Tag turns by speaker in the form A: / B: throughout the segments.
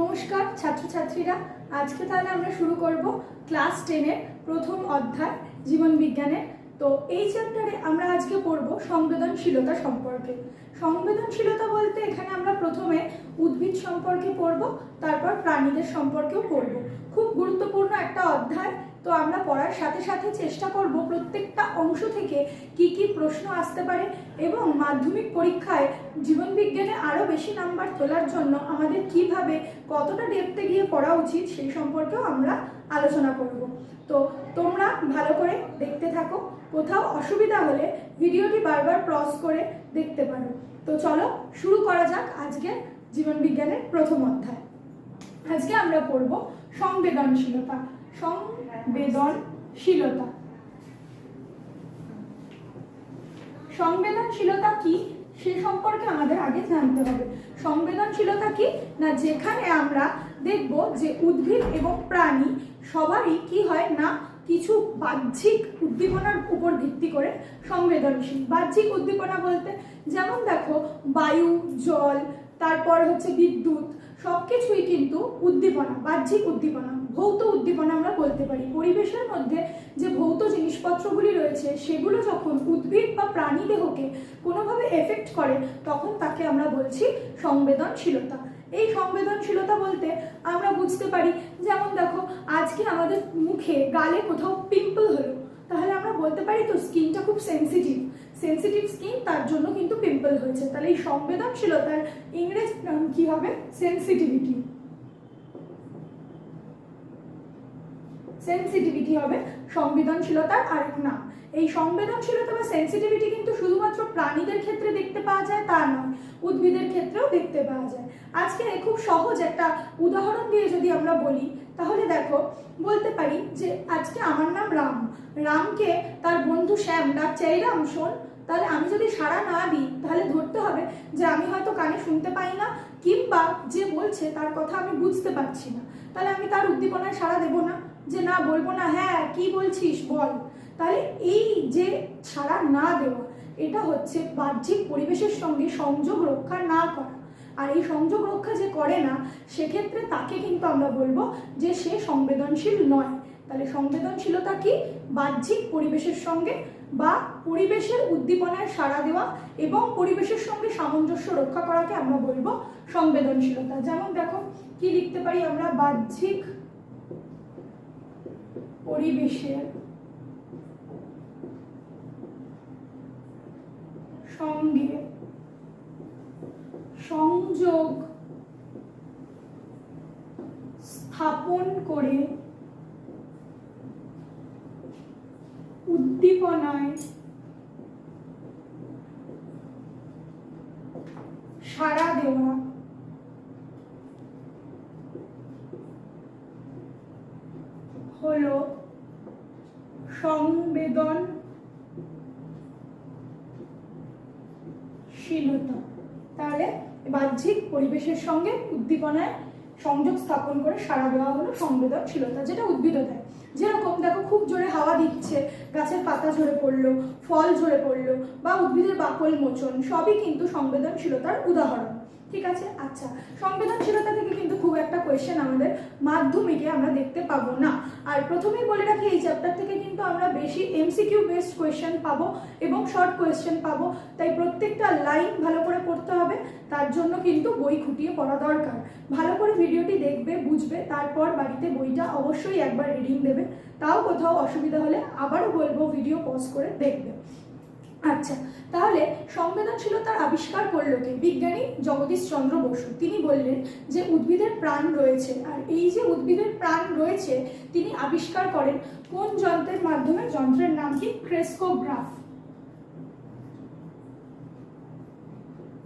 A: নমস্কার, ছাত্রছাত্রীরা। আজকে তাহলে আমরা শুরু করব ক্লাস টেনের প্রথম অধ্যায়, জীবন বিজ্ঞানের। তো এই চ্যাপ্টারে আমরা আজকে পড়ব সংবেদনশীলতা সম্পর্কে। সংবেদনশীলতা বলতে এখানে আমরা প্রথমে উদ্ভিদ সম্পর্কে পড়ব, তারপর প্রাণীদের সম্পর্কেও পড়ব। খুব গুরুত্বপূর্ণ একটা অধ্যায় তো আমরা পড়ার সাথে সাথে চেষ্টা করব প্রত্যেকটা অংশ থেকে কি কি প্রশ্ন আসতে পারে এবং মাধ্যমিক পরীক্ষায় জীবন বিজ্ঞানে আরও বেশি নাম্বার তোলার জন্য আমাদের কীভাবে, কতটা ডেপতে গিয়ে পড়া উচিত সেই সম্পর্কেও আমরা আলোচনা করব। তো তোমরা ভালো করে দেখতে থাকো, কোথাও অসুবিধা হলে ভিডিওটি বারবার ক্রস করে দেখতে পারো। তো চলো শুরু করা যাক আজকে জীবন বিজ্ঞানের প্রথম অধ্যায়। আজকে আমরা পড়ব সংবেদনশীলতা। সংবেদনশীলতা। সংবেদনশীলতা কি? সে সম্পর্কে আমাদের আগে জানতে হবে। সংবেদনশীলতা কি? না, যেখানে আমরা দেখব যে উদ্ভিদ এবং প্রাণী সবারই কি হয় না, কিছু বাহ্যিক উদ্দীপনার উপর ভিত্তি করে সংবেদনশীল। বাহ্যিক উদ্দীপনা বলতে, যেমন দেখো, বায়ু, জল, তারপর হচ্ছে বিদ্যুৎ সব কিছুই কিন্তু উদ্দীপনা, বাহ্যিক উদ্দীপনা। ভৌত উদ্দীপনা আমরা বলতে পারি। পরিবেশের মধ্যে যে ভৌত জিনিসপত্রগুলি রয়েছে, সেগুলো যখন উদ্ভিদ বা প্রাণী দেহকে কোনোভাবে এফেক্ট করে, তখন তাকে আমরা বলছি সংবেদনশীলতা। এই সংবেদনশীলতা বলতে আমরা বুঝতে পারি, যেমন দেখো, আজকে আমাদের মুখে, গালে কোথাও পিম্পল হলো। তাহলে আমরা বলতে পারি তো স্কিনটা খুব সেন্সিটিভ সেন্সিটিভ স্কিন তার জন্য কিন্তু পিম্পল হয়েছে। তাহলে এই সংবেদনশীলতার ইংরেজ নাম কি হবে? সেন্সিটিভিটি সেন্সিটিভিটি হবে সংবেদনশীলতার আরেক নাম। এই সংবেদনশীলতা বা সেন্সিটিভিটি কিন্তু শুধুমাত্র প্রাণীদের ক্ষেত্রে দেখতে পাওয়া যায়, তা নয়, উদ্ভিদের ক্ষেত্রেও দেখতে পাওয়া যায়। আজকে খুব সহজ একটা উদাহরণ দিয়ে যদি আমরা বলি, তাহলে দেখো, বলতে পারি যে আজকে আমার নাম রাম। রামকে তার বন্ধু শ্যাম ডাকছে এই রাম শোন তাহলে আমি যদি সাড়া না দিই, তাহলে ধরতে হবে যে আমি হয়তো কানে শুনতে পাই না, কিংবা যে বলছে তার কথা আমি বুঝতে পারছি না। তাহলে আমি তার উদ্দীপনায় সাড়া দেবো না। যে না বলব না হ্যাঁ কি বলছিস বল। তাহলে এই যে ছাড়া না দেওয়া, এটা হচ্ছে বাহ্যিক পরিবেশের সঙ্গে সংযোগ রক্ষা না করা। আর এই সংযোগ রক্ষা যে করে না, সেক্ষেত্রে তাকে কিন্তু আমরা বলব যে সে সংবেদনশীল নয়। তাহলে সংবেদনশীলতা কি? বাহ্যিক পরিবেশের সঙ্গে বা পরিবেশের উদ্দীপনায় সাড়া দেওয়া এবং পরিবেশের সঙ্গে সামঞ্জস্য রক্ষা করাকে আমরা বলব সংবেদনশীলতা। যেমন দেখো, কি লিখতে পারি আমরা? বাহ্যিক পরিবেশের সঙ্গে সংযোগ স্থাপন করে উদ্দীপনায় সাড়া দেওয়া হলো সংবেদন শীলতা। তাহলে বাহ্যিক পরিবেশের সঙ্গে উদ্দীপনায় সংযোগ স্থাপন করে সাড়া দেওয়া হলো সংবেদনশীলতা, যেটা উদ্ভিদও দেয়। যেরকম দেখো খুব জোরে হাওয়া দিচ্ছে, গাছের পাতা ঝরে পড়ল, ফল ঝরে পড়ল, বা উদ্ভিদের বাকল মোচন, সবই কিন্তু সংবেদনশীলতার উদাহরণ। ঠিক আছে? আচ্ছা সংবেদনশীলতা থেকে কিন্তু খুব একটা কোয়েশ্চেন আমাদের মাধ্যমিকে আমরা দেখতে পাবো না। আর প্রথমেই বলে রাখি, এই চ্যাপ্টার থেকে কিন্তু আমরা বেশি এমসিকিউ বেসড কোয়েশ্চেন পাবো এবং শর্ট কোয়েশ্চেন পাবো। তাই প্রত্যেকটা লাইন ভালো করে পড়তে হবে। তার জন্য কিন্তু বই খুঁটিয়ে পড়া দরকার। ভালো করে ভিডিওটি দেখবে, বুঝবে, তারপর বাড়িতে বইটা অবশ্যই একবার রিডিং দেবে। তাও কোথাও অসুবিধা হলে আবারও বলব ভিডিও পজ করে দেখবে। আচ্ছা তাহলে সংবেদনশীলতার আবিষ্কার করল কে? বিজ্ঞানী জগদীশ চন্দ্র বসু। তিনি বললেন যে উদ্ভিদের প্রাণ রয়েছে, আর এই যে উদ্ভিদের প্রাণ রয়েছে, তিনি আবিষ্কার করেন কোন যন্ত্রের মাধ্যমে? যন্ত্রের নাম কি? ক্রেস্কোগ্রাফ।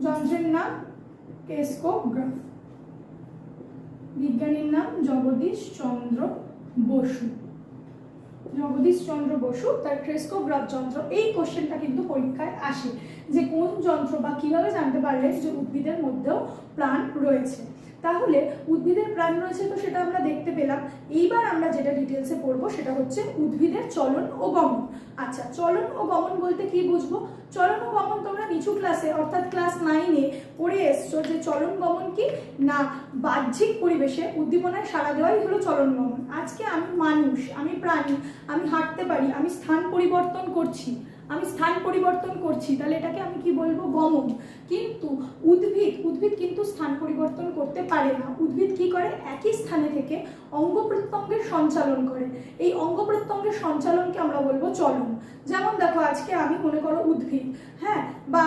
A: যন্ত্রের নাম ক্রেস্কোগ্রাফ। বিজ্ঞানীর নাম জগদীশ চন্দ্র বসু। জগদীশ চন্দ্র বসু তার ক্রেস্কোগ্রাফ যন্ত্র, এই কোশ্চেনটা কিন্তু পরীক্ষায় আসে যে কোন যন্ত্র বা কীভাবে জানতে পারলেন যে উদ্ভিদের মধ্যেও প্রাণ রয়েছে। তাহলে উদ্ভিদের প্রাণ রয়েছে তো সেটা আমরা দেখতে পেলাম। এইবার আমরা যেটা ডিটেলসে পড়ব সেটা হচ্ছে উদ্ভিদের চলন ও গমন। আচ্ছা চলন ও গমন বলতে কি বুঝব? চলন ও গমন তোমরা নিচু ক্লাসে অর্থাৎ ক্লাস নাইনে পড়ে এসছো যে চলন গমন কি? না, বাহ্যিক পরিবেশে উদ্দীপনায় সারা দেওয়াই হলো চলন গমন। আজকে আমি মানুষ, আমি প্রাণী, আমি হাঁটতে পারি, আমি স্থান পরিবর্তন করছি। আমি স্থান পরিবর্তন করছি, তাহলে এটাকে আমি কি বলব? গমন। কিন্তু উদ্ভিদ উদ্ভিদ কিন্তু স্থান পরিবর্তন করতে পারে না। উদ্ভিদ কি করে? একই স্থানে থেকে অঙ্গ প্রত্যঙ্গের সঞ্চালন করে। এই অঙ্গ প্রত্যঙ্গের সঞ্চালনকে আমরা বলব চলন। যেমন দেখো, আজকে আমি মনে করো উদ্ভিদ হ্যাঁ? বা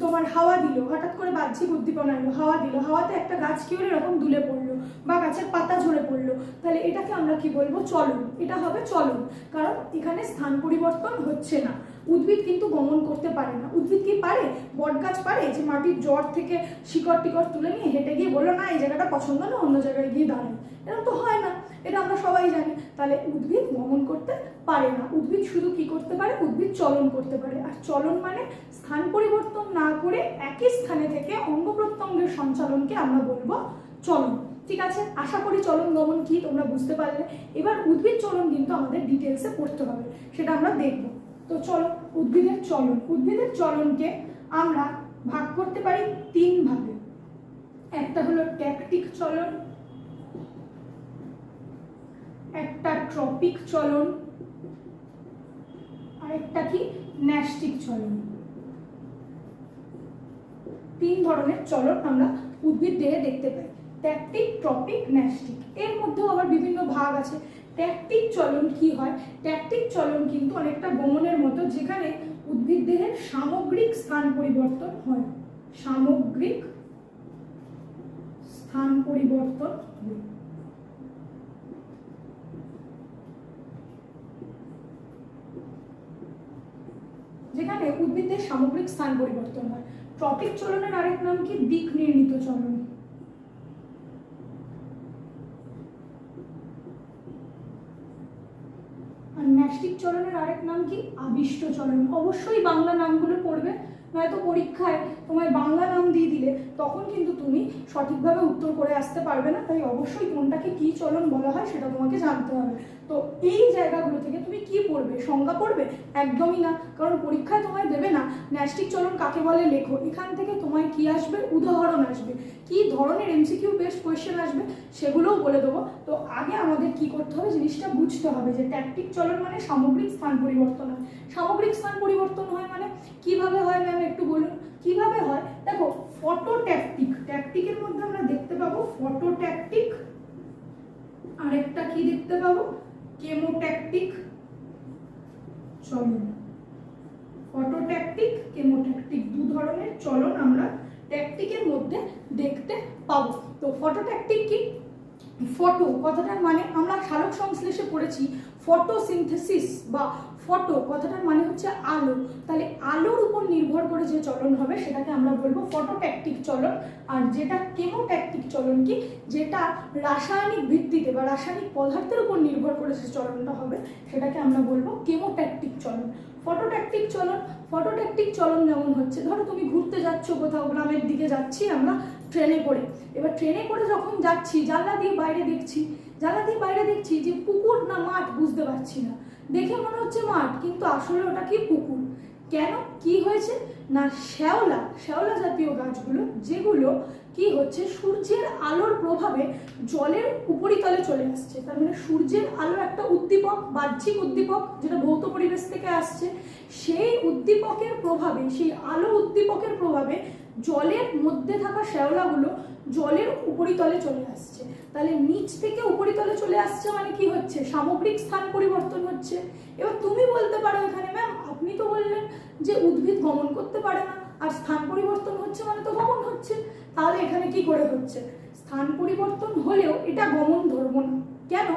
A: তোমার হাওয়া দিল, হঠাৎ করে বাহ্যিক উদ্দীপনা এলো, হাওয়া দিল, হাওয়াতে একটা গাছ কি হলো এরকম দুলে পড়ল বা গাছের পাতা ঝরে পড়ল। তাহলে এটাকে আমরা কি বলব? চলন। এটা হবে চলন। কারণ এখানে স্থান পরিবর্তন হচ্ছে না। উদ্ভিদ কিন্তু গমন করতে পারে না। উদ্ভিদ কি পারে? বট গাছ পারে যে মাটির জ্বর থেকে শিকড় টিকড় তুলে নিয়ে হেঁটে গিয়ে বলল, না, এই জায়গাটা পছন্দ না, অন্য জায়গায় গিয়ে দাঁড়ায় এরকম তো হয় না। এটা আমরা সবাই জানি। তাহলে উদ্ভিদ গমন করতে পারে না। উদ্ভিদ শুধু কি করতে পারে? উদ্ভিদ চলন করতে পারে। আর চলন মানে স্থান পরিবর্তন না করে একই স্থানে থেকে অঙ্গ প্রত্যঙ্গের সঞ্চালনকে আমরা বলব চলন। ঠিক আছে? আশা করি চলন গমন কি তোমরা বুঝতে পারলে। এবার উদ্ভিদ চলন কিন্তু আমাদের ডিটেলসে পড়তে হবে। সেটা আমরা দেখব। তো চলো, উদ্ভিদের চলন। উদ্ভিদের চলনকে আমরা ভাগ করতে পারি তিন ভাগে। একটা হলো ট্যাকটিক চলন, একটা ট্রপিক চলন, আরেকটা কি? ন্যাস্টিক চলন। তিন ধরনের চলন আমরা উদ্ভিদ দেহে দেখতে পাই। Tactic, tropic, nastic. এর মধ্যেও আবার বিভিন্ন ভাগ আছে। ট্যাকটিক চলন কি হয়? ট্যাকটিক চলন কিন্তু অনেকটা গমনের মতো, যেখানে উদ্ভিদ দেহের সামগ্রিক স্থান পরিবর্তন হয়। সামগ্রিক স্থান পরিবর্তন যেখানে উদ্ভিদের সামগ্রিক স্থান পরিবর্তন হয়। ট্রপিক চলনের আরেক নাম কি? দিক নির্ণীত চলন আর ন্যাস্টিক চলনের আরেক নাম কি? আবিষ্ট চলন অবশ্যই বাংলা নামগুলো পড়বে, নয়তো পরীক্ষায় তোমায় বাংলা নাম দিয়ে দিলে তখন কিন্তু তুমি সঠিকভাবে উত্তর করে আসতে পারবে না। তাই অবশ্যই কোনটাকে কি চলন বলা হয় সেটা তোমাকে জানতে হবে। তো এই জায়গাগুলো থেকে তুমি কি পড়বে? সংজ্ঞা পড়বে? একদমই না। কারণ পরীক্ষায় তোমায় দেবে না। ন্যাস্টিক চলন কাকে বলে? লেখো। এখান থেকে তোমায় কি আসবে? উদাহরণ আসবে। কি ধরনের এমসিকিউ বেস্ট কোয়েশ্চেন আসবে? সেগুলোও বলে দেবো। তো আগে আমাদের কি করতে হবে? জিনিসটা বুঝতে হবে যে ট্যাকটিক চলন মানে সামগ্রিক স্থান পরিবর্তন হয়। সামগ্রিক স্থান পরিবর্তন হয় মানে কীভাবে হয় ম্যাম একটু বলুন। কীভাবে হয়? দেখো ফটো ট্যাকটিক ট্যাকটিকের মধ্যে আমরা দেখতে পাবো ফটো ট্যাকটিক আরেকটা কি দেখতে পাবো? কেমোট্যাকটিক চলন। ফটোট্যাকটিক, কেমোট্যাকটিক দু ধরনের চলন আমরা ট্যাকটিকের মধ্যে দেখতে পাবো। তো ফটোট্যাকটিক কি? ফটো কথাটার মানে আমরা সালোক সংশ্লেষে পড়েছি ফটোসিনথেসিস বা ফটো কথাটার মানে হচ্ছে আলো। তাহলে আলোর উপর নির্ভর করে যে চলন হবে, সেটাকে আমরা বলব ফটোট্যাকটিক চলন। আর যেটা কেমোট্যাকটিক চলন কি? যেটা রাসায়নিক ভিত্তিতে বা রাসায়নিক পদার্থের উপর নির্ভর করে যে চলনটা হবে, সেটাকে আমরা বলব কেমোট্যাকটিক চলন। ফটোট্যাকটিক চলন ফটোট্যাকটিক চলন যেমন হচ্ছে, ধরো তুমি ঘুরতে যাচ্ছ কোথাও, গ্রামের দিকে যাচ্ছি আমরা ট্রেনে করে। এবার ট্রেনে করে যখন যাচ্ছি, জানলা দিয়ে বাইরে দেখছি, জানলা দিয়ে বাইরে দেখছি যে পুকুর না মাঠ, বুঝতে পারছি না। দেখে মনে হচ্ছে মাঠ, কিন্তু আসলে ওটা কি পুকুর? কেন? কি হয়েছে? না, শ্যাওলা শ্যাওলা জাতীয় গাছগুলো, যেগুলো কি হচ্ছে, সূর্যের আলোর প্রভাবে জলের উপরিতলে চলে আসছে। তার মানে সূর্যের আলো একটা উদ্দীপক, বাহ্যিক উদ্দীপক যেটা ভৌত পরিবেশ থেকে আসছে, সেই উদ্দীপকের প্রভাবে, সেই আলো উদ্দীপকের প্রভাবে জলের মধ্যে থাকা শ্যাওলাগুলো জলের উপরিতলে চলে আসছে। তাহলে নিচ থেকে উপরিতলে চলে আসছে মানে কি হচ্ছে? সামগ্রিক স্থান পরিবর্তন হচ্ছে। এবার তুমি বলতে পারো এখানে, ম্যাম, আপনি তো বললেন যে উদ্ভিদ গমন করতে পারে না, আর স্থান পরিবর্তন হচ্ছে মানে তো গমন হচ্ছে। তাহলে এখানে কি করে হচ্ছে? স্থান পরিবর্তন হলেও এটা গমন ধরবো না। কেন?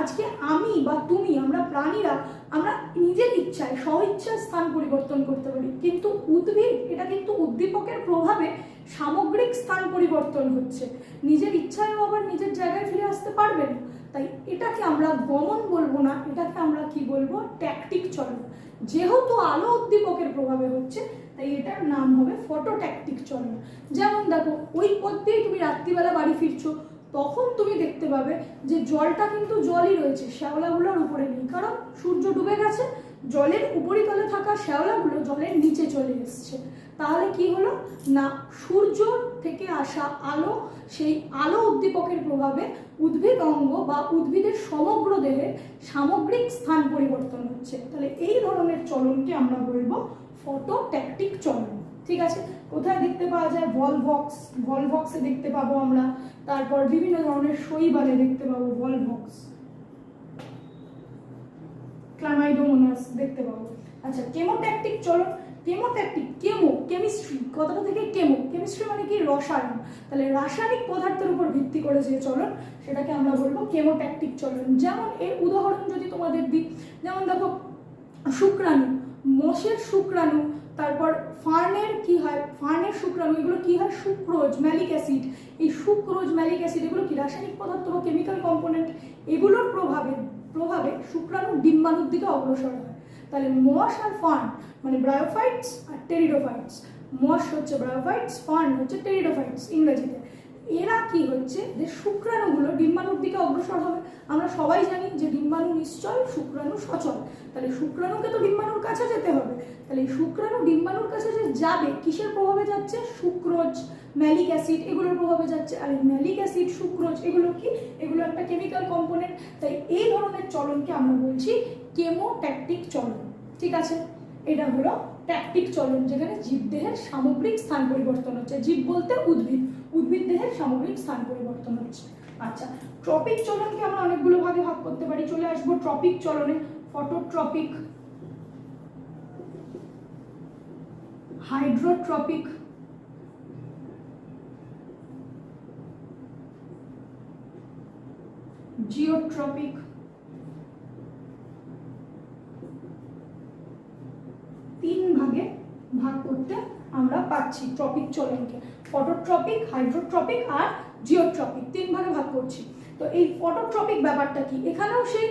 A: আজকে আমি বা তুমি, আমরা প্রাণীরা, আমরা নিজের ইচ্ছায় স্ব ইচ্ছায় স্থান পরিবর্তন করতে পারি। কিন্তু উদ্ভিদ, এটা কিন্তু উদ্দীপকের প্রভাবে সামগ্রিক স্থান পরিবর্তন হচ্ছে। নিজের ইচ্ছায়ও আবার নিজের জায়গায় ফিরে আসতে পারবে না। তাই এটাকে আমরা গমন বলব না, এটাকে আমরা কি বলব? ট্যাকটিক চলন। যেহেতু আলো উদ্দীপকের প্রভাবে হচ্ছে, তাই এটার নাম হবে ফটো ট্যাকটিক চলন। যেমন দেখো, ওই পথ দিয়ে তুমি রাত্রিবেলা বাড়ি ফিরছো তখন তুমি দেখতে পাবে যে জলটা কিন্তু জলই রয়েছে, শ্যাওলাগুলোর উপরে নেই। কারণ সূর্য ডুবে গেছে, জলের উপরিতলে থাকা শ্যাওলাগুলো জলের নিচে চলে এসছে। তাহলে কি হলো? না, সূর্য থেকে আসা আলো, সেই আলো উদ্দীপকের প্রভাবে উদ্ভিদ অঙ্গ বা উদ্ভিদের সমগ্র দেহে সামগ্রিক স্থান পরিবর্তন হচ্ছে। তাহলে এই ধরনের চলনকে আমরা বলব ফটোট্যাকটিক চলন। ঠিক আছে? কোথায় দেখতে পাওয়া যায়? ভল বক্স ভল বক্সে দেখতে পাবো আমরা। তারপর বিভিন্ন ধরনের শৈবালে দেখতে পাবো ভল বক্স ক্লামাইডোমোনাস দেখতে পাবো। আচ্ছা কেমোট্যাকটিক চলন কেমোট্যাকটিক কেমো কেমিস্ট্রি কথাটা থেকে কেমো কেমিস্ট্রি মানে কি? রসায়ন। তাহলে রাসায়নিক পদার্থের উপর ভিত্তি করে যে চলন, সেটাকে আমরা বলব কেমোট্যাকটিক চলন। যেমন এর উদাহরণ যদি তোমাদের দিই, যেমন দেখো, শুক্রাণু মোষের শুক্রাণু তারপর ফার্নের কি হয়? ফার্নের শুক্রাণু, এগুলো কি হয়? Sucrose malic acid. এই সুক্রোজ ম্যালিক অ্যাসিড এগুলো কি? রাসায়নিক পদার্থ বা কেমিক্যাল কম্পোনেন্ট এগুলোর প্রভাবে প্রভাবে শুক্রাণু ডিম্বাণুর দিকে অগ্রসর হয়। তাহলে মশ আর ফার্ন মানে ব্রায়োফাইটস আর টেরিডোফাইটস মশ হচ্ছে ব্রায়োফাইটস ফার্ন হচ্ছে টেরিডোফাইটস ইংরেজিতে। এরা কি হচ্ছে? যে শুক্রাণুগুলো ডিম্বাণুর দিকে অগ্রসর হবে। আমরা সবাই জানি যে ডিম্বাণু নিশ্চল শুক্রাণু সচল। তাহলে শুক্রাণুকে তো ডিম্বাণুর কাছে যেতে হবে। তাহলে শুক্রাণু ডিম্বাণুর কাছে যে যাবে, কিসের প্রভাবে যাচ্ছে? সুক্রোজ ম্যালিক অ্যাসিড এগুলোর প্রভাবে যাচ্ছে। আর এই ম্যালিক অ্যাসিড সুক্রোজ এগুলো কি? এগুলো একটা কেমিক্যাল কম্পোনেন্ট। তাই এই ধরনের চলনকে আমরা বলছি কেমোট্যাকটিক চলন। ঠিক আছে? এটা হলো ট্যাকটিক চলন, যেখানে জীবদেহের সামগ্রিক স্থান পরিবর্তন হচ্ছে। জীব বলতে উদ্ভিদ উদ্ভিদ দেহের সামগ্রিক স্থান পরিবর্তন হচ্ছে। আচ্ছা ট্রপিক চলনকে আমরা অনেকগুলো ভাগে ভাগ করতে পারি। চলে আসব ট্রপিক চলনে, ফটোট্রপিক, হাইড্রোট্রপিক, জিওট্রপিক তিন ভাগে ভাগ করতে আমরা পাচ্ছি ট্রপিক চলনকে। ফটোট্রপিক হাইড্রোট্রপিক আর জিওট্রপিক তিন ভাগে ভাগ করছি। তো এই ফটোট্রপিক ব্যাপারটা কি? এখানেও সেই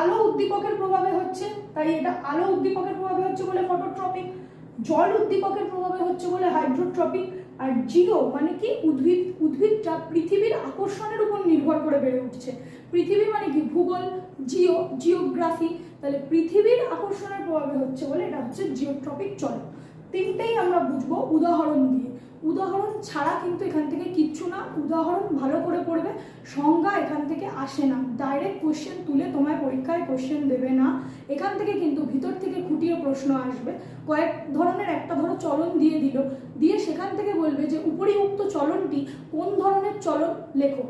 A: আলো উদ্দীপকের প্রভাবে হচ্ছে, তাই এটা আলো উদ্দীপকের প্রভাবে হচ্ছে বলে ফটোট্রপিক জল উদ্দীপকের প্রভাবে হচ্ছে বলে হাইড্রোট্রপিক আর জিও মানে কি? উদ্ভিদ, উদ্ভিদটা পৃথিবীর আকর্ষণের উপর নির্ভর করে বেড়ে উঠছে। পৃথিবী মানে কি? ভূগোল, জিও জিওগ্রাফি তাহলে পৃথিবীর আকর্ষণের প্রভাবে হচ্ছে বলে এটা হচ্ছে জিওট্রপিক চলন। তিনটেই আমরা বুঝব উদাহরণ দিয়ে। উদাহরণ ছাড়া কিন্তু এখান থেকে কিচ্ছু না। উদাহরণ ভালো করে পড়বে। সংজ্ঞা এখান থেকে আসে না। ডাইরেক্ট কোশ্চেন তুলে তোমায় পরীক্ষায় কোশ্চেন দেবে না। এখান থেকে কিন্তু ভিতর থেকে খুঁটিয়ে প্রশ্ন আসবে। কয়েক ধরনের একটা ধরো চলন দিয়ে দিল। দিয়ে সেখান থেকে বলবে যে উপরিউক্ত চলনটি কোন ধরনের চলন? লেখো।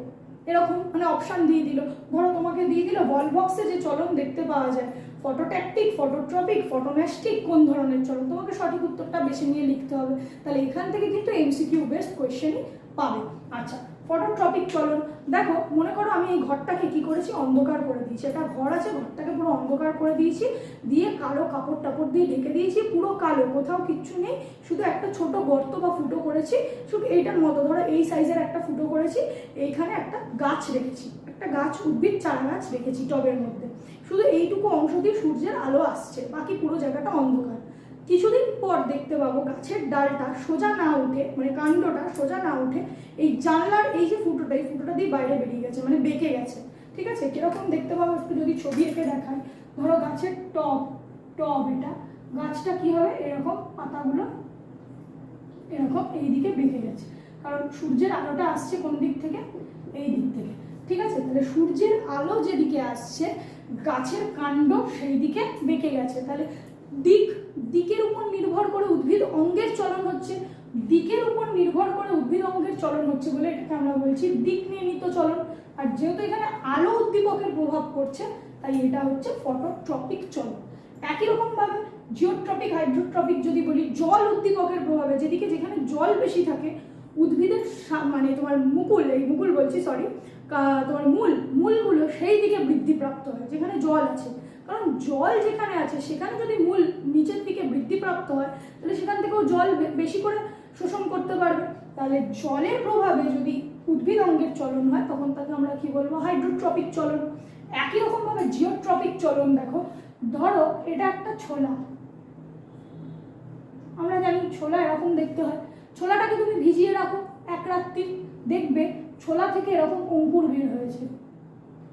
A: এরকম মানে অপশান দিয়ে দিল। ধরো তোমাকে দিয়ে দিল বল বক্সে যে চলন দেখতে পাওয়া যায় ফটোট্যাকটিক ফটোট্রপিক ফটোম্যাস্টিক কোন ধরনের? চলন তোমাকে সঠিক উত্তরটা বেছে নিয়ে লিখতে হবে। তাহলে এখান থেকে কিন্তু এমসিকিউ বেস্ট কোয়েশ্চেনই পাবে। আচ্ছা ফটোট্রপিক চলন দেখো, মনে করো আমি এই ঘরটাকে কি করেছি? অন্ধকার করে দিয়েছি। একটা ঘর আছে, ঘরটাকে পুরো অন্ধকার করে দিয়েছি। দিয়ে কালো কাপড় টাপড় দিয়ে ঢেকে দিয়েছি, পুরো কালো, কোথাও কিচ্ছু নেই। শুধু একটা ছোট গর্ত বা ফুটো করেছি। শুধু এইটার মতো, ধরো এই সাইজের একটা ফুটো করেছি। এইখানে একটা গাছ রেখেছি। একটা গাছ, উদ্ভিদ চারা গাছ রেখেছি টবের মধ্যে। শুধু এইটুকু অংশ দিয়ে সূর্যের আলো আসছে, বাকি পুরো জায়গাটা অন্ধকার। কিছুদিন পর দেখতে পাবো গাছের ডালটা সোজা না উঠে মানে কাণ্ডটা সোজা না উঠে এই জানলার এই যে ফুটোটা, এই ফুটোটা দিয়ে বাইরে বেরিয়ে গেছে মানে বেঁকে গেছে। ঠিক আছে? কীরকম দেখতে পাবো একটু যদি ছবি এঁকে দেখায় ধরো গাছের টব টব এটা। গাছটা কি হবে? এরকম পাতাগুলো এরকম এই দিকে বেঁকে গেছে। কারণ সূর্যের আলোটা আসছে কোন দিক থেকে? এই দিক থেকে। ঠিক আছে? তাহলে সূর্যের আলো যেদিকে আসছে গাছের কাণ্ড সেই দিকে বেঁকে গেছে। তাহলে দিক, দিকের উপর নির্ভর করে উদ্ভিদ অঙ্গের চলন হচ্ছে। দিকের উপর নির্ভর করে উদ্ভিদ অঙ্গের চলন হচ্ছে বলে এটাকে আমরা বলছি দিক নির্মিত চলন। আর যেহেতু এখানে আলো উদ্দীপকের প্রভাব পড়ছে, তাই এটা হচ্ছে ফটোট্রপিক চলন। একই রকম ভাবে জিওট্রপিক হাইড্রোট্রপিক যদি বলি, জল উদ্দীপকের প্রভাবে যেদিকে যেখানে জল বেশি থাকে, উদ্ভিদের মানে তোমার মুকুল, এই মুকুল বলছি সরি তোমার মূল, মূলগুলো সেই দিকে বৃদ্ধিপ্রাপ্ত হয়, যেখানে জল আছে। কারণ জল যেখানে আছে, সেখানে যদি মূল নিচের দিকে বৃদ্ধিপ্রাপ্ত হয়, তাহলে সেখান থেকেও জল বেশি করে শোষণ করতে পারবে। তাহলে জলের প্রভাবে যদি উদ্ভিদ অঙ্গের চলন হয়, তখন তাকে আমরা কি বলব? হাইড্রোট্রপিক চলন। একই রকমভাবে জিওট্রপিক চলন দেখো। ধরো, এটা একটা ছোলা। আমরা জানি ছোলা এরকম দেখতে হয়। ছোলাটাকে তুমি ভিজিয়ে রাখো এক রাত্রি। দেখবে ছোলা থেকে এরকম অঙ্কুর বের হয়েছে।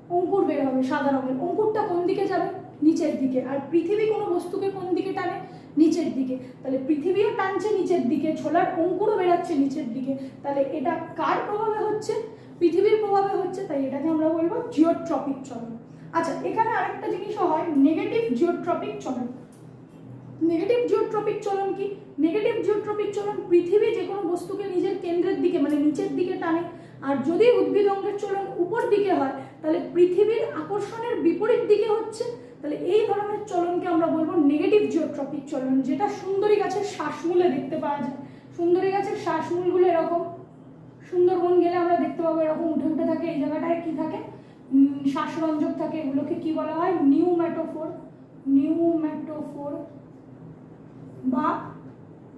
A: অঙ্কুর বের হবে সাদা রঙের। অঙ্কুরটা কোন দিকে যাবে? নিচের দিকে। আর পৃথিবী কোনো বস্তুকে কোন দিকে টানে? নিচের দিকে। তাহলে পৃথিবীও টানছে নিচের দিকে, ছোলার অঙ্কুরও বেরাচ্ছে নিচের দিকে। তাহলে এটা কার প্রভাবে হচ্ছে? পৃথিবীর প্রভাবে হচ্ছে, তাই এটাকে আমরা বলব জিওট্রপিক চলন। আচ্ছা এখানে আরেকটা জিনিসও হয় নেগেটিভ জিওট্রপিক চলন। নেগেটিভ জিওট্রপিক চলন কি? নেগেটিভ জিওট্রপিক চলন পৃথিবী যে কোনো বস্তুকে নিজের কেন্দ্রের দিকে মানে নিচের দিকে টানে। আর যদি উদ্ভিদ অঙ্গের চলন উপর দিকে হয়, তাহলে পৃথিবীর আকর্ষণের বিপরীত দিকে হচ্ছে। তাহলে এই ধরনের চলনকে আমরা বলব নেগেটিভ জিওট্রপিক চলন, যেটা সুন্দরী গাছের শ্বাসমূলে দেখতে পাওয়া যায়। সুন্দরী গাছের শ্বাসমূলগুলো এরকম। সুন্দরবন গেলে আমরা দেখতে পাবো এরকম উঠে উঠে থাকে, এই জায়গাটায় কি থাকে? শ্বাসরঞ্জক থাকে, এগুলোকে কি বলা হয়? নিউম্যাটোফোর নিউম্যাটোফোর বা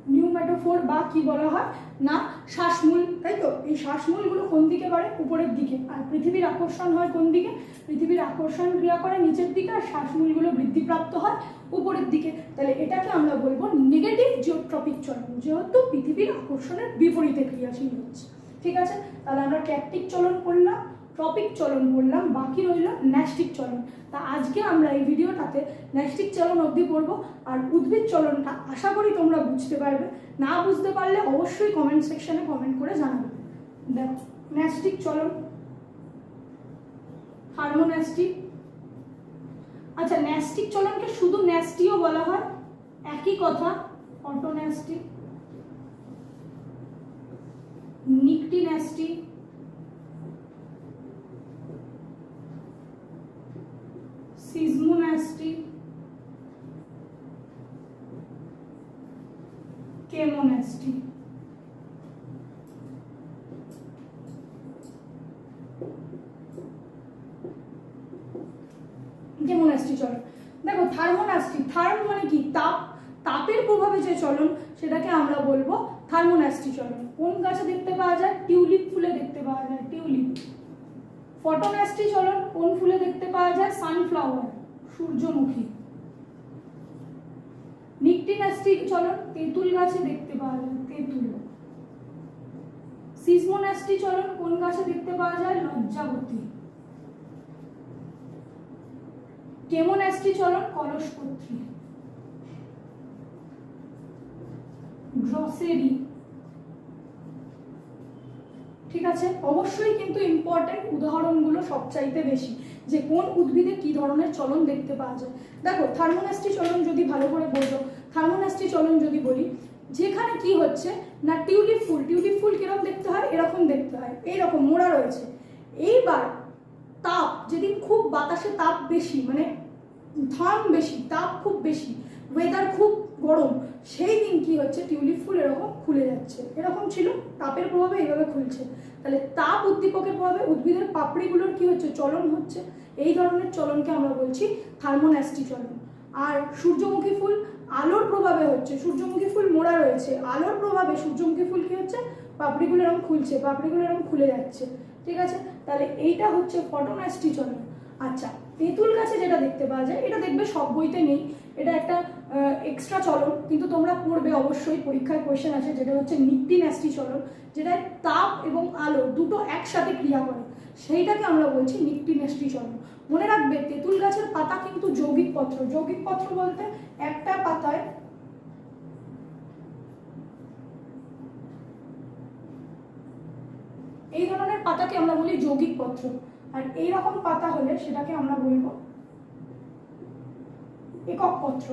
A: নিউম্যাটোফোর বা কি বলা হয়? না, শ্বাসমূল, তাই তো? এই শ্বাসমূলগুলো কোন দিকে বাড়ে? উপরের দিকে। আর পৃথিবীর আকর্ষণ হয় কোন দিকে? পৃথিবীর আকর্ষণ ক্রিয়া করে নিচের দিকে আর শ্বাসমূলগুলো বৃদ্ধিপ্রাপ্ত হয় উপরের দিকে। তাহলে এটাকে আমরা বলব নেগেটিভ জিওট্রপিক চলন, যেহেতু পৃথিবীর আকর্ষণের বিপরীতে ক্রিয়াশীল হচ্ছে। ঠিক আছে? তাহলে আমরা ক্যাপটিক চলন করলাম। টপিক চলন বললাম, বাকি রইল ন্যাস্টিক চলন। তা আজকে আমরা এই ভিডিওটাতে ন্যাস্টিক চলন অবধি পড়ব, আর উদ্ভিদ চলনটা আশা করি তোমরা বুঝতে পারবে। না বুঝতে পারলে অবশ্যই কমেন্ট সেকশনে কমেন্ট করে জানাবে। দেখো, ন্যাস্টিক চলন হারমোন্যাস্টিক আচ্ছা ন্যাস্টিক চলনকে শুধু ন্যাস্টিও বলা হয়? একই কথা অটোন্যাস্টিক নিকটিন্যাস্টিক সিজমোন্যাস্টিক কেমোন্যাস্টিক কেমোন্যাস্টি চলন দেখো থার্মোন্যাস্টি থার্ম মানে কি তাপ তাপের প্রভাবে যে চলন সেটাকে আমরা বলব থার্মোন্যাস্টি চলন কোন গাছে দেখতে পাওয়া যায় টিউলিপ ফুলে দেখতে পাওয়া যায় টিউলিপ ফটোন্যাস্টি চলন কোন ফুলে দেখতে পাওয়া যায়? সানফ্লাওয়ার সূর্যমুখী। নিকটিন্যাস্টি চলন তেঁতুল গাছে দেখতে পাওয়া যায়, তেঁতুল। সিসমোন্যাস্টি চলন কোন গাছে দেখতে পাওয়া যায়? লজ্জাবতী। কেমোন্যাস্টি চলন কলসপত্রী। গ্রসেরি ঠিক আছে? অবশ্যই কিন্তু ইম্পর্টেন্ট উদাহরণগুলো সবচাইতে বেশি, যে কোন উদ্ভিদে কি ধরনের চলন দেখতে পাওয়া যায়। দেখো, থার্মোনাস্টি চলন যদি ভালো করে বলতো থার্মোনাস্টি চলন যদি বলি, যেখানে কি হচ্ছে, না টিউলিপ ফুল টিউলিপ ফুল কীরকম দেখতে হয়? এরকম দেখতে হয়। এইরকম মোড়া রয়েছে। এইবার তাপ যেদিন খুব বাতাসে তাপ বেশি মানে থাম বেশি, তাপ খুব বেশি ওয়েদার খুব গরম। সেই দিন কি হচ্ছে? টিউলিপ ফুল এরকম খুলে যাচ্ছে। এরকম ছিল, তাপের প্রভাবে এইভাবে খুলছে। তাহলে তাপ উদ্দীপকের প্রভাবে উদ্ভিদের পাপড়িগুলোর কি হচ্ছে? চলন হচ্ছে। এই ধরনের চলনকে আমরা বলছি থার্মোন্যাস্টি চলন আর সূর্যমুখী ফুল, আলোর প্রভাবে হচ্ছে। সূর্যমুখী ফুল মোড়া রয়েছে। আলোর প্রভাবে সূর্যমুখী ফুল কি হচ্ছে? পাপড়িগুলো এরকম খুলছে। পাপড়িগুলো এরকম খুলে যাচ্ছে। ঠিক আছে? তাহলে এইটা হচ্ছে ফটোন্যাস্টি চলন আচ্ছা তেঁতুল গাছে যেটা দেখতে পাওয়া যায়, এটা দেখবে সব বইতে নেই। এটা একটা এক্সট্রা চলন, কিন্তু তোমরা পড়বে অবশ্যই, পরীক্ষায় কোয়েশ্চেন আছে, যেটা হচ্ছে নিত্যি ন্যাস্টি চলন, যেটা তাপ এবং আলো দুটো একসাথে ক্রিয়া করে। সেইটাকে আমরা বলছি নিত্যি ন্যাস্টি চলন। মনে রাখবে, তেঁতুল গাছের পাতা কিন্তু যৌগিক পত্র। যৌগিক পত্র বলতে একটা পাতায় এই ধরনের পাতাকে আমরা বলি যৌগিক পত্র। আর এই রকম পাতা হলে সেটাকে আমরা বলব একক পত্র।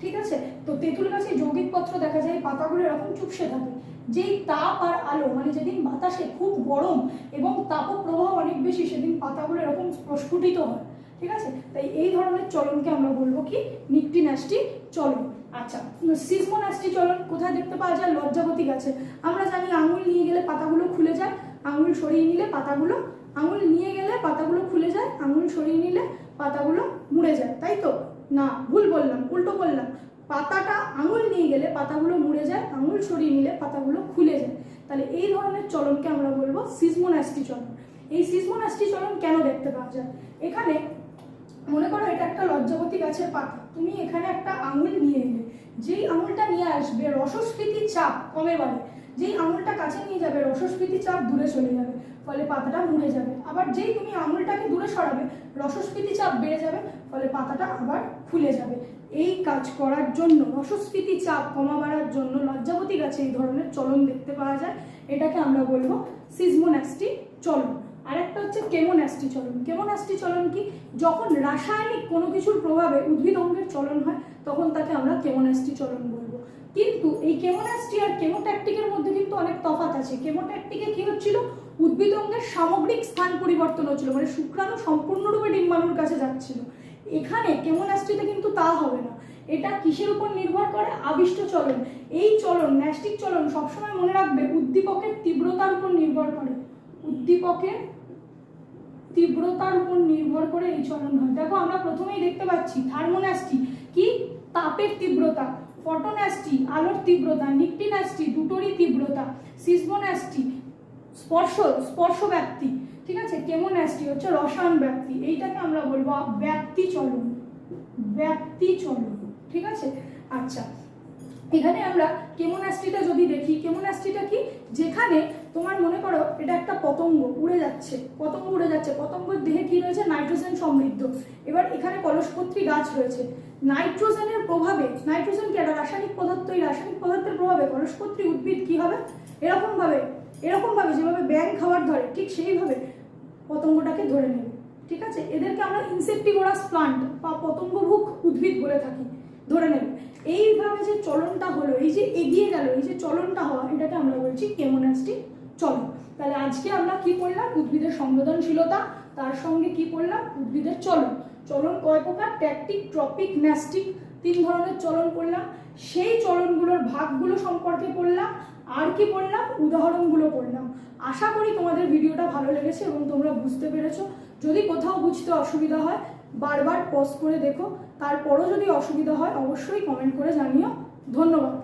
A: ঠিক আছে? তো তেঁতুল গাছে যৌগিক পত্র দেখা যায়, পাতাগুলো এরকম চুপসে থাকে। যেই তাপ আর আলো মানে যেদিন বাতাসে খুব গরম এবং তাপপ্রবাহ অনেক বেশি, সেদিন পাতাগুলো এরকম প্রস্ফুটিত হয়। ঠিক আছে? তাই এই ধরনের চলনকে আমরা বলব কি? নিকটি ন্যাস্টি চলন। আচ্ছা সিসমোনাস্টি চলন কোথায় দেখতে পাওয়া যায়? লজ্জাবতী গাছে। আমরা জানি আঙুল নিয়ে গেলে পাতাগুলো খুলে যায়, আঙুল সরিয়ে নিলে পাতাগুলো, আঙুল নিয়ে গেলে পাতাগুলো খুলে যায়, আঙুল সরিয়ে নিলে পাতাগুলো মুড়ে যায়। তাই তো? না, ভুল বললাম, উল্টো বললাম পাতাটা আঙুল নিয়ে গেলে পাতাগুলো মুড়ে যায়, আঙুল সরিয়ে নিলে পাতাগুলো খুলে যায়। তাহলে এই ধরনের চলনকে আমরা বলব সিজমোনাস্টি চলন। এই সিজমোনাস্টি চলন কেন দেখতে পাওয়া যায়? এখানে মনে করো এটা একটা লজ্জাবতী গাছের পাতা। তুমি এখানে একটা আঙুল নিয়ে এলে। যেই আঙুলটা নিয়ে আসবে, রসস্ফীতি চাপ কমে বাড়ে যেই আঙুলটা কাছে নিয়ে যাবে, রসস্ফীতি চাপ দূরে চলে যাবে, ফলে পাতাটা মুড়ে যাবে। আবার যেই তুমি আঙুলটাকে দূরে সরাবে, রসস্ফীতি চাপ বেড়ে যাবে ফলে পাতাটা আবার খুলে যাবে। এই কাজ করার জন্য রসস্ফীতি চাপ কমা বাড়ার জন্য লজ্জাবতী গাছে এই ধরনের চলন দেখতে পাওয়া যায়। এটাকে আমরা বলব সিজমোন্যাস্টি চলন। আরেকটা হচ্ছে কেমোন্যাস্টি চলন। কেমোন্যাস্টি চলন কি? যখন রাসায়নিক কোনো কিছুর প্রভাবে উদ্ভিদ অঙ্গের চলন হয়, তখন তাকে আমরা কেমোন্যাস্টি চলন বলব। কিন্তু এই কেমোন্যাস্টি আর কেমোট্যাকটিকের মধ্যে কিন্তু অনেক তফাত আছে। কেমোট্যাকটিকে কি হচ্ছিল? উদ্ভিদ অঙ্গের সামগ্রিক স্থান পরিবর্তন হচ্ছিল মানে শুক্রাণু সম্পূর্ণরূপে ডিম্বাণুর কাছে যাচ্ছিল। এখানে কেমোন্যাস্টিতে কিন্তু তা হবে না। এটা কিসের উপর নির্ভর করে? আবিষ্ট চলন। এই চলন, ন্যাস্টিক চলন সবসময় মনে রাখবে, উদ্দীপকের তীব্রতার উপর নির্ভর করে। উদ্দীপকের তীব্রতার উপর নির্ভর করে এই চলন হয়। দেখো, আমরা প্রথমেই দেখতে পাচ্ছি থার্মোন্যাস্টি। কি? তাপের তীব্রতা, ফটোন্যাস্টি, আলোর তীব্রতা নিকটিন্যাস্টি দুটোরই তীব্রতা, সিসমোন্যাস্টি, স্পর্শ স্পর্শ ব্যাপ্তি ঠিক আছে? কেমোন্যাস্টি হচ্ছে রসায়ন ব্যাপ্তি। এইটাকে আমরা বলব ব্যাপ্তি চলন। ব্যাপ্তি চলন। ঠিক আছে? আচ্ছা। এখানে আমরা কেমোনাস্টিটা যদি দেখি কেমোনাস্টিটা কি? যেখানে তোমার মনে করো এটা একটা পতঙ্গ উড়ে যাচ্ছে, পতঙ্গ উড়ে যাচ্ছে। পতঙ্গের দেহে কি রয়েছে? নাইট্রোজেন সমৃদ্ধ। এবার এখানে কলসপত্রী গাছ রয়েছে। নাইট্রোজেনের প্রভাবে, নাইট্রোজেন কি? একটা রাসায়নিক পদার্থ। এই রাসায়নিক পদার্থের প্রভাবে কলসপত্রী উদ্ভিদ কি হবে? এরকমভাবে এরকমভাবে যেভাবে ব্যাং খাবার ধরে, ঠিক সেইভাবে পতঙ্গটাকে ধরে নেবে, ঠিক আছে? এদেরকে আমরা ইনসেক্টিভোরাস প্লান্ট বা পতঙ্গভুক উদ্ভিদ বলে থাকি, ধরে নেবে। এইভাবে যে চলনটা হলো, এই যে এগিয়ে গেল, এই যে চলনটা হওয়া, এটাকে আমরা বলছি কেমোনাস্টি চলন। তাহলে আজকে আমরা কি করলাম? উদ্ভিদের সংবেদনশীলতা, তার সঙ্গে কি করলাম? উদ্ভিদের চলন। চলন কয় প্রকার? ট্যাকটিক, ট্রপিক, ন্যাস্টিক, তিন ধরনের চলন করলাম। সেই চলনগুলোর ভাগগুলো সম্পর্কে পড়লাম আর কি পড়লাম? উদাহরণগুলো পড়লাম। আশা করি তোমাদের ভিডিওটা ভালো লেগেছে এবং তোমরা বুঝতে পেরেছ। যদি কোথাও বুঝতে অসুবিধা হয়, বারবার পজ করে দেখো। তারপরও যদি অসুবিধা হয়, অবশ্যই কমেন্ট করে জানিও। ধন্যবাদ।